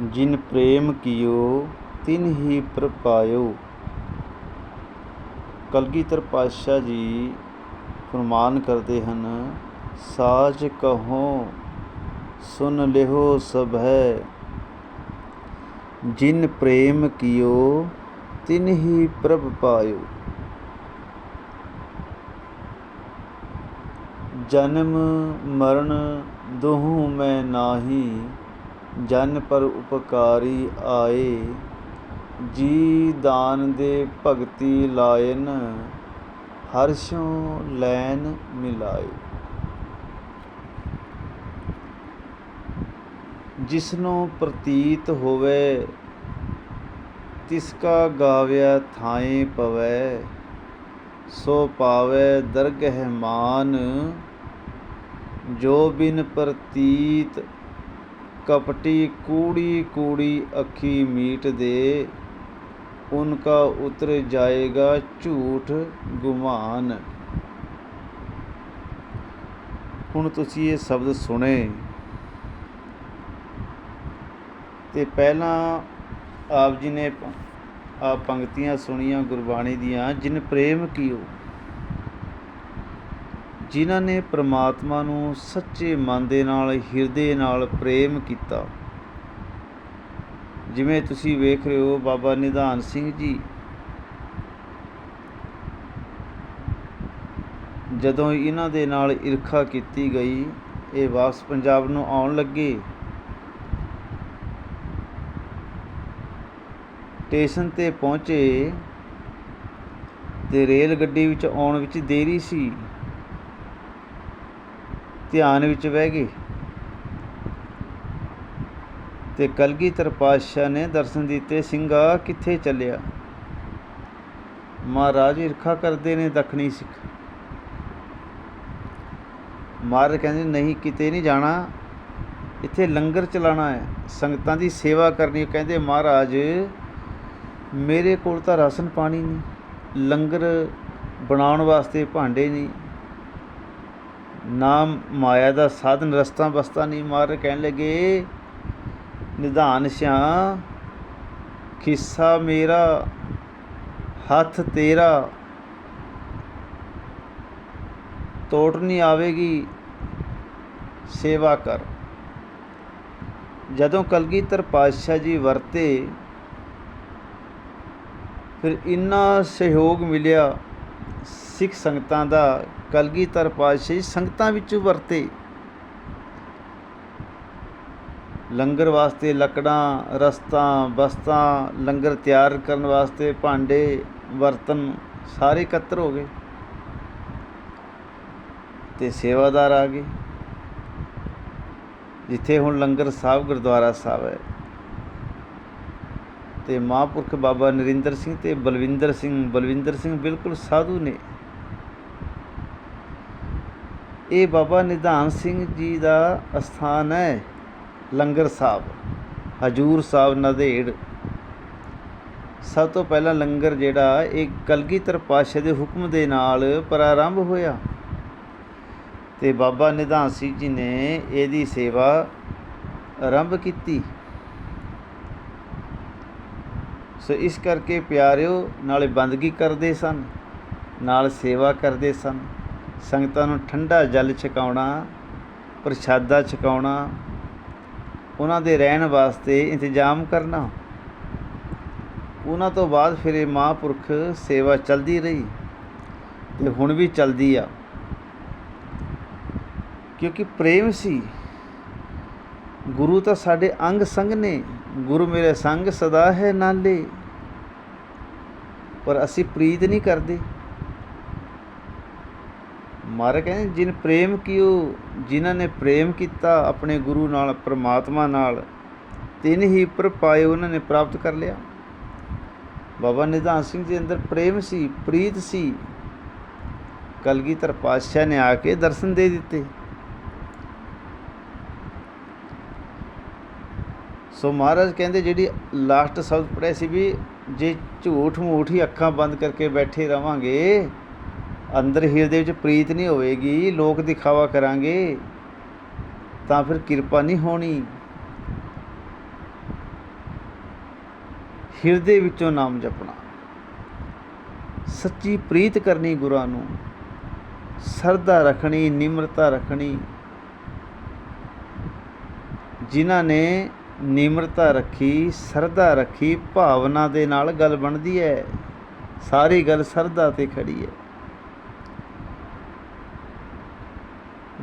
ਜਿਨ ਪ੍ਰੇਮ ਕੀਓ, ਤਿਨ ਹੀ ਪ੍ਰਪਾਇਓ ਕਲਗੀਧਰ ਪਾਤਸ਼ਾਹ ਜੀ ਫਰਮਾਨ ਕਰਦੇ ਹਨ ਸਾਚ ਕਹੋ, ਸੁਨ ਲਿਹੋ ਸਭ। ਹੈ ਜਿਨ ਪ੍ਰੇਮ ਕਿਓ, ਤਿਨ ਹੀ ਪ੍ਰਭ ਪਾਇਓ। ਜਨਮ ਮਰਨ ਦੋਹੂ ਮੈਂ ਨਾਹੀ ਜਨ ਪਰ ਉਪਕਾਰੀ ਆਏ, ਜੀ ਦਾਨ ਦੇ ਭਗਤੀ ਲਾਇਨ, ਹਰਸ਼ੋਂ ਲੈਨ ਮਿਲਾਏ। ਜਿਸਨੂੰ ਪ੍ਰਤੀਤ ਹੋਵੇ, ਤਿਸ ਕਾ ਗਾਵਿਆ ਥਾਏ ਪਵੈ, ਸੋ ਪਾਵੇ ਦਰਗਹਿ ਮਾਨ, ਜੋ ਬਿਨ ਪ੍ਰਤੀਤ ਕਪਟੀ ਕੂੜੀ ਕੂੜੀ ਅੱਖੀ ਮੀਟ ਦੇ ਉਨਕਾ ਉਤਰ ਜਾਏਗਾ ਝੂਠ ਗੁਮਾਨ। ਹੁਣ ਤੁਸੀਂ ਇਹ ਸ਼ਬਦ ਸੁਣੇ। ਤੇ ਪਹਿਲਾਂ ਆਪ ਜੀ ਨੇ ਆ ਪੰਕਤੀਆਂ ਸੁਣੀਆਂ ਗੁਰਬਾਣੀ ਦੀਆਂ, ਜਿਨ ਪ੍ਰੇਮ ਕੀਓ। ਜਿਨ੍ਹਾਂ ਨੇ ਪ੍ਰਮਾਤਮਾ ਨੂੰ ਸੱਚੇ ਮਨ ਦੇ ਨਾਲ, ਹਿਰਦੇ ਨਾਲ ਪ੍ਰੇਮ ਕੀਤਾ। ਜਿਵੇਂ ਤੁਸੀਂ ਵੇਖ ਰਹੇ ਹੋ, ਬਾਬਾ ਨਿਧਾਨ ਸਿੰਘ ਜੀ ਜਦੋਂ ਇਹਨਾਂ ਦੇ ਨਾਲ ਈਰਖਾ ਕੀਤੀ ਗਈ, ਇਹ ਵਾਪਸ ਪੰਜਾਬ ਨੂੰ ਆਉਣ ਲੱਗੇ। ਸਟੇਸ਼ਨ ਤੇ ਪਹੁੰਚੇ ਤੇ ਰੇਲ ਗੱਡੀ ਵਿੱਚ ਆਉਣ ਵਿੱਚ ਦੇਰੀ ਸੀ। ਧਿਆਨ ਵਿੱਚ ਬਹਿ ਗਏ ਤੇ ਕਲਗੀਧਰ ਪਾਤਸ਼ਾਹ ਨੇ ਦਰਸ਼ਨ ਦਿੱਤੇ ਸਿੰਘਾ ਕਿੱਥੇ ਚੱਲਿਆ? ਮਹਾਰਾਜ, ਈਰਖਾ ਕਰਦੇ ਨੇ ਦੱਖਣੀ ਸਿੱਖ। ਮਹਾਰਾਜ ਕਹਿੰਦੇ, ਨਹੀਂ, ਕਿਤੇ ਨਹੀਂ ਜਾਣਾ। ਇੱਥੇ ਲੰਗਰ ਚਲਾਣਾ ਹੈ। ਸੰਗਤਾਂ ਦੀ ਸੇਵਾ ਕਰਨੀ ਕਹਿੰਦੇ, ਮਹਾਰਾਜ, ਮੇਰੇ ਕੋਲ ਤਾਂ ਰਾਸ਼ਨ ਪਾਣੀ ਨਹੀਂ। ਲੰਗਰ ਬਣਾਉਣ ਵਾਸਤੇ ਭਾਂਡੇ ਨਹੀਂ। ਨਾ ਮਾਇਆ ਦਾ ਸਾਧਨ ਰਸਤਾ ਬਸਤਾ ਨਹੀਂ ਮਾਰ ਕਹਿਣ ਲੱਗੇ, ਨਿਧਾਨ ਸਿਆ, ਖਿੱਸਾ ਮੇਰਾ, ਹੱਥ ਤੇਰਾ ਤੋੜ ਨਹੀਂ ਆਵੇਗੀ, ਸੇਵਾ ਕਰ। ਜਦੋਂ ਕਲਗੀਧਰ ਪਾਤਸ਼ਾਹ ਜੀ ਵਰਤੇ, ਫਿਰ ਇੰਨਾ ਸਹਿਯੋਗ ਮਿਲਿਆ ਸਿੱਖ ਸੰਗਤਾਂ ਦਾ ਕਲਗੀਧਰ ਪਾਤਸ਼ਾਹ ਜੀ ਸੰਗਤਾਂ ਵਿੱਚ ਵਰਤੇ। ਲੰਗਰ ਵਾਸਤੇ ਲੱਕੜਾਂ, ਰਸਤਾਂ, ਬਸਤਾਂ, ਲੰਗਰ ਤਿਆਰ ਕਰਨ ਵਾਸਤੇ ਭਾਂਡੇ, ਬਰਤਨ ਸਾਰੇ ਇਕੱਤਰ ਹੋ ਗਏ ਤੇ ਸੇਵਾਦਾਰ ਆ ਗਏ। ਜਿੱਥੇ ਹੁਣ ਲੰਗਰ ਸਾਹਿਬ, ਗੁਰਦੁਆਰਾ ਸਾਹਿਬ ਹੈ। ਤੇ ਮਹਾਂਪੁਰਖ ਬਾਬਾ ਨਰਿੰਦਰ ਸਿੰਘ ਤੇ ਬਲਵਿੰਦਰ ਸਿੰਘ ਬਲਵਿੰਦਰ ਸਿੰਘ ਬਿਲਕੁਲ ਸਾਧੂ ਨੇ। ਇਹ ਬਾਬਾ ਨਿਧਾਨ ਸਿੰਘ ਜੀ ਦਾ ਅਸਥਾਨ ਹੈ ਲੰਗਰ ਸਾਹਿਬ, ਹਜੂਰ ਸਾਹਿਬ ਨਦੇੜ। ਸਭ ਤੋਂ ਪਹਿਲਾਂ ਲੰਗਰ ਜਿਹੜਾ, ਇਹ ਕਲਗੀਧਰ ਪਾਤਸ਼ਾਹ ਦੇ ਹੁਕਮ ਦੇ ਨਾਲ ਪ੍ਰਾਰੰਭ ਹੋਇਆ। ਤੇ ਬਾਬਾ ਨਿਧਾਨ ਸਿੰਘ ਜੀ ਨੇ ਇਹਦੀ ਸੇਵਾ ਆਰੰਭ ਕੀਤੀ। ਸੋ ਇਸ ਕਰਕੇ ਪਿਆਰਿਓ, ਨਾਲੇ ਬੰਦਗੀ ਕਰਦੇ ਸਨ, ਨਾਲ ਸੇਵਾ ਕਰਦੇ ਸਨ। ਸੰਗਤਾਂ ਨੂੰ ਠੰਡਾ ਜਲ ਛਕਾਉਣਾ, ਪ੍ਰਸ਼ਾਦਾ ਛਕਾਉਣਾ, ਉਹਨਾਂ ਦੇ ਰਹਿਣ ਵਾਸਤੇ ਇੰਤਜ਼ਾਮ ਕਰਨਾ। ਉਹਨਾਂ ਤੋਂ ਬਾਅਦ ਫਿਰ ਇਹ ਮਹਾਂਪੁਰਖ ਸੇਵਾ ਚੱਲਦੀ ਰਹੀ ਤੇ ਹੁਣ ਵੀ ਚੱਲਦੀ ਆ। ਕਿਉਂਕਿ ਪ੍ਰੇਮ ਸੀ। ਗੁਰੂ ਤਾਂ ਸਾਡੇ ਅੰਗ ਸੰਗ ਨੇ ਗੁਰੂ ਮੇਰੇ ਸੰਗ ਸਦਾ ਹੈ ਨਾਲੇ। ਪਰ ਅਸੀਂ ਪ੍ਰੀਤ ਨਹੀਂ ਕਰਦੇ। ਮਹਾਰਾਜ ਕਹਿੰਦੇ, ਜਿਨ ਪ੍ਰੇਮ ਕੀਓ, ਜਿਨ੍ਹਾਂ ਨੇ ਪ੍ਰੇਮ ਕੀਤਾ ਆਪਣੇ ਗੁਰੂ ਨਾਲ, ਪ੍ਰਮਾਤਮਾ ਨਾਲ, ਤਿੰਨ ਹੀ ਪਰ ਪਾਏ ਉਹਨਾਂ ਨੇ ਪ੍ਰਾਪਤ ਕਰ ਲਿਆ। ਬਾਬਾ ਨਿਧਾਨ ਸਿੰਘ ਜੀ ਅੰਦਰ ਪ੍ਰੇਮ ਸੀ, ਪ੍ਰੀਤ ਸੀ। ਕਲਗੀਧਰ ਪਾਤਸ਼ਾਹ ਨੇ ਆ ਕੇ ਦਰਸ਼ਨ ਦੇ ਦਿੱਤੇ। ਸੋ ਮਹਾਰਾਜ ਕਹਿੰਦੇ, ਜਿਹੜੀ ਲਾਸਟ ਸ਼ਬਦ ਪੜਿਆ ਸੀ ਵੀ ਜੇ ਝੂਠ ਮੂਠ ਹੀ ਅੱਖਾਂ ਬੰਦ ਕਰਕੇ ਬੈਠੇ ਰਵਾਂਗੇ ਅੰਦਰ ਹਿਰਦੇ ਵਿੱਚ ਪ੍ਰੀਤ ਨਹੀਂ ਹੋਵੇਗੀ, ਲੋਕ ਦਿਖਾਵਾ ਕਰਾਂਗੇ, ਤਾਂ ਫਿਰ ਕਿਰਪਾ ਨਹੀਂ ਹੋਣੀ। ਹਿਰਦੇ ਵਿੱਚੋਂ ਨਾਮ ਜਪਣਾ। ਸੱਚੀ ਪ੍ਰੀਤ ਕਰਨੀ ਗੁਰਾਂ ਨੂੰ, ਸਰਦਾ ਰੱਖਣੀ, ਨਿਮਰਤਾ ਰੱਖਣੀ। ਜਿਨ੍ਹਾਂ ਨੇ ਨਿਮਰਤਾ ਰੱਖੀ, ਸਰਦਾ ਰੱਖੀ, ਭਾਵਨਾ ਦੇ ਨਾਲ ਗੱਲ ਬਣਦੀ ਹੈ। ਸਾਰੀ ਗੱਲ ਸਰਦਾ ਤੇ ਖੜੀ ਹੈ।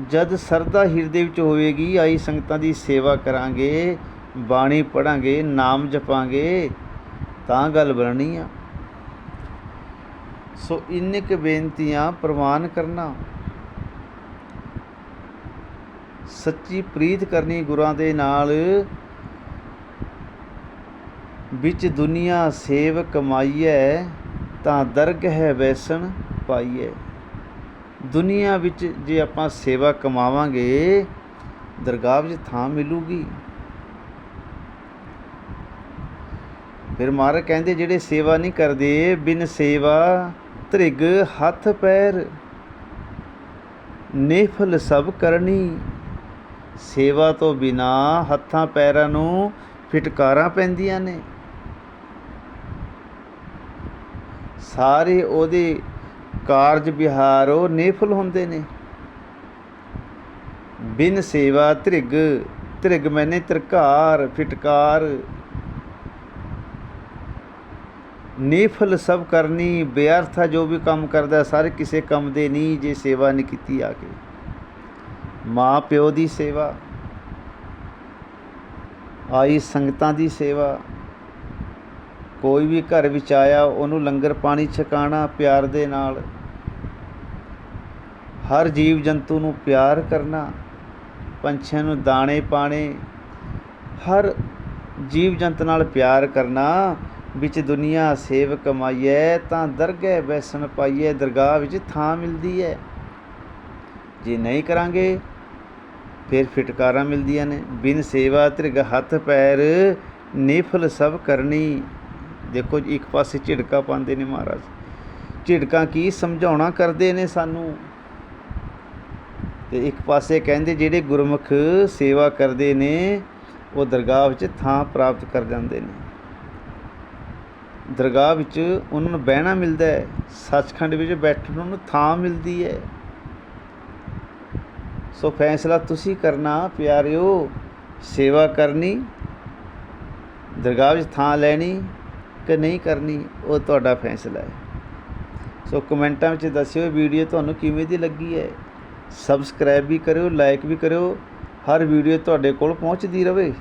ਜਦ ਸਰਦਾ ਹਿਰਦੇ ਵਿੱਚ ਹੋਵੇਗੀ, ਆਈ ਸੰਗਤਾਂ ਦੀ ਸੇਵਾ ਕਰਾਂਗੇ, ਬਾਣੀ ਪੜਾਂਗੇ, ਨਾਮ ਜਪਾਂਗੇ, ਤਾਂ ਗੱਲ ਬਣਨੀ ਆ। ਸੋ ਇੰਨੇ ਕੁ ਬੇਨਤੀਆਂ ਪ੍ਰਵਾਨ ਕਰਨਾ। ਸੱਚੀ ਪ੍ਰੀਤ ਕਰਨੀ ਗੁਰਾਂ ਦੇ ਨਾਲ। ਵਿੱਚ ਦੁਨੀਆ ਸੇਵ ਕਮਾਈਐ ਤਾਂ ਦਰਗ ਹੈ ਵੈਸਣ ਪਾਈਐ। ਦੁਨੀਆ ਵਿੱਚ ਜੇ ਆਪਾਂ ਸੇਵਾ ਕਮਾਵਾਂਗੇ, ਦਰਗਾਹ ਵਿੱਚ ਥਾਂ ਮਿਲੂਗੀ। ਫਿਰ ਮਹਾਰਾਜ ਕਹਿੰਦੇ, ਜਿਹੜੇ ਸੇਵਾ ਨਹੀਂ ਕਰਦੇ, ਬਿਨ ਸੇਵਾ ਧ੍ਰਿਗ ਹੱਥ ਪੈਰ। ਨੇਫਲ ਸਭ ਕਰਨੀ, ਸੇਵਾ ਤੋਂ ਬਿਨਾ ਹੱਥਾਂ ਪੈਰਾਂ ਨੂੰ ਫਿਟਕਾਰਾਂ ਪੈਂਦੀਆਂ ਨੇ। ਸਾਰੇ ਉਹਦੇ ਕਾਰਜ ਵਿਹਾਰ ਉਹ ਨੇਫਲ ਹੁੰਦੇ ਨੇ। ਬਿਨ ਸੇਵਾ ਧ੍ਰਿਗ ਧ੍ਰਿਗ ਮੈਨੇ ਤਰਕਾਰ ਫਿਟਕਾਰ। ਨੇਫਲ ਸਭ ਕਰਨੀ, ਬੇਅਰਥਾ ਜੋ ਵੀ ਕੰਮ ਕਰਦਾ ਸਾਰੇ ਕਿਸੇ ਕੰਮ ਦੇ ਨਹੀਂ ਜੇ ਸੇਵਾ ਨਹੀਂ ਕੀਤੀ ਆ ਕੇ। ਮਾਂ ਪਿਓ ਦੀ ਸੇਵਾ, ਆਈ ਸੰਗਤਾਂ ਦੀ ਸੇਵਾ ਕੋਈ ਵੀ ਘਰ ਵਿੱਚ ਆਇਆ, ਉਹਨੂੰ ਲੰਗਰ ਪਾਣੀ ਛਕਾਣਾ, ਪਿਆਰ ਦੇ ਨਾਲ। ਹਰ ਜੀਵ ਜੰਤੂ ਨੂੰ ਪਿਆਰ ਕਰਨਾ, ਪੰਛੀਆਂ ਨੂੰ ਦਾਣੇ ਪਾਣੇ, ਹਰ ਜੀਵ ਜੰਤ ਨਾਲ ਪਿਆਰ ਕਰਨਾ, ਵਿੱਚ ਦੁਨੀਆ ਸੇਵ ਕਮਾਈਐ, ਤਾਂ ਦਰਗਹਿ ਬੈਸਣ ਪਾਈਐ, ਦਰਗਾਹ ਵਿੱਚ ਥਾਂ ਮਿਲਦੀ ਹੈ ਜੇ ਨਹੀਂ ਕਰਾਂਗੇ, ਫਿਰ ਫਿਟਕਾਰਾਂ ਮਿਲਦੀਆਂ ਨੇ। ਬਿਨ ਸੇਵਾ ਧਿਰਗ ਹੱਥ ਪੈਰ, ਨਿਫਲ ਸਭ ਕਰਨੀ। ਦੇਖੋ ਜੀ, ਇੱਕ ਪਾਸੇ ਝਿੜਕਾ ਪਾਉਂਦੇ ਨੇ ਮਹਾਰਾਜ। ਝਿੜਕਾਂ ਕੀ ਸਮਝਾਉਣਾ ਕਰਦੇ ਨੇ ਸਾਨੂੰ? ਤੇ ਇੱਕ ਪਾਸੇ ਕਹਿੰਦੇ ਜਿਹੜੇ ਗੁਰਮੁਖ ਸੇਵਾ ਕਰਦੇ ਨੇ, ਉਹ ਦਰਗਾਹ ਵਿੱਚ ਥਾਂ ਪ੍ਰਾਪਤ ਕਰ ਜਾਂਦੇ ਨੇ। ਦਰਗਾਹ ਵਿੱਚ ਉਹਨਾਂ ਨੂੰ ਬਹਿਣਾ ਮਿਲਦਾ ਹੈ। ਸੱਚਖੰਡ ਵਿੱਚ ਬੈਠਣ ਨੂੰ ਥਾਂ ਮਿਲਦੀ ਹੈ। ਸੋ ਫੈਸਲਾ ਤੁਸੀਂ ਕਰਨਾ, ਪਿਆਰਿਓ, ਸੇਵਾ ਕਰਨੀ, ਦਰਗਾਹ ਵਿੱਚ ਥਾਂ ਲੈਣੀ ਕਿ ਨਹੀਂ ਕਰਨੀ, ਉਹ ਤੁਹਾਡਾ ਫੈਸਲਾ ਹੈ। ਸੋ ਕਮੈਂਟਾਂ ਵਿੱਚ ਦੱਸਿਓ ਵੀਡੀਓ ਤੁਹਾਨੂੰ ਕਿਵੇਂ ਦੀ ਲੱਗੀ ਹੈ। ਸਬਸਕ੍ਰਾਈਬ ਵੀ ਕਰਿਓ ਲਾਈਕ ਵੀ ਕਰਿਓ, ਹਰ ਵੀਡੀਓ ਤੁਹਾਡੇ ਕੋਲ ਪਹੁੰਚਦੀ ਰਹੇ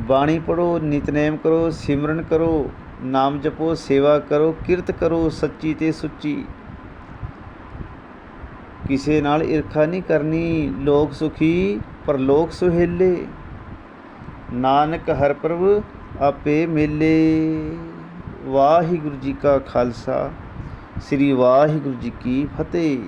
ਬਾਣੀ ਪੜੋ ਨਿਤਨੇਮ ਕਰੋ, ਸਿਮਰਨ ਕਰੋ, ਨਾਮ ਜਪੋ, ਸੇਵਾ ਕਰੋ, ਕਿਰਤ ਕਰੋ, ਸੱਚੀ ਤੇ ਸੁੱਚੀ। ਕਿਸੇ ਨਾਲ ਈਰਖਾ ਨਹੀਂ ਕਰਨੀ, ਲੋਕ ਸੁਖੀ ਪਰ ਲੋਕ ਸੁਹੇਲੇ। ਨਾਨਕ ਹਰ ਪ੍ਰਭ ਆਪੇ ਮੇਲੇ। ਵਾਹਿਗੁਰੂ ਜੀ ਕਾ ਖਾਲਸਾ ਸ੍ਰੀ ਵਾਹਿਗੁਰੂ ਜੀ ਕੀ ਫਤਿਹ।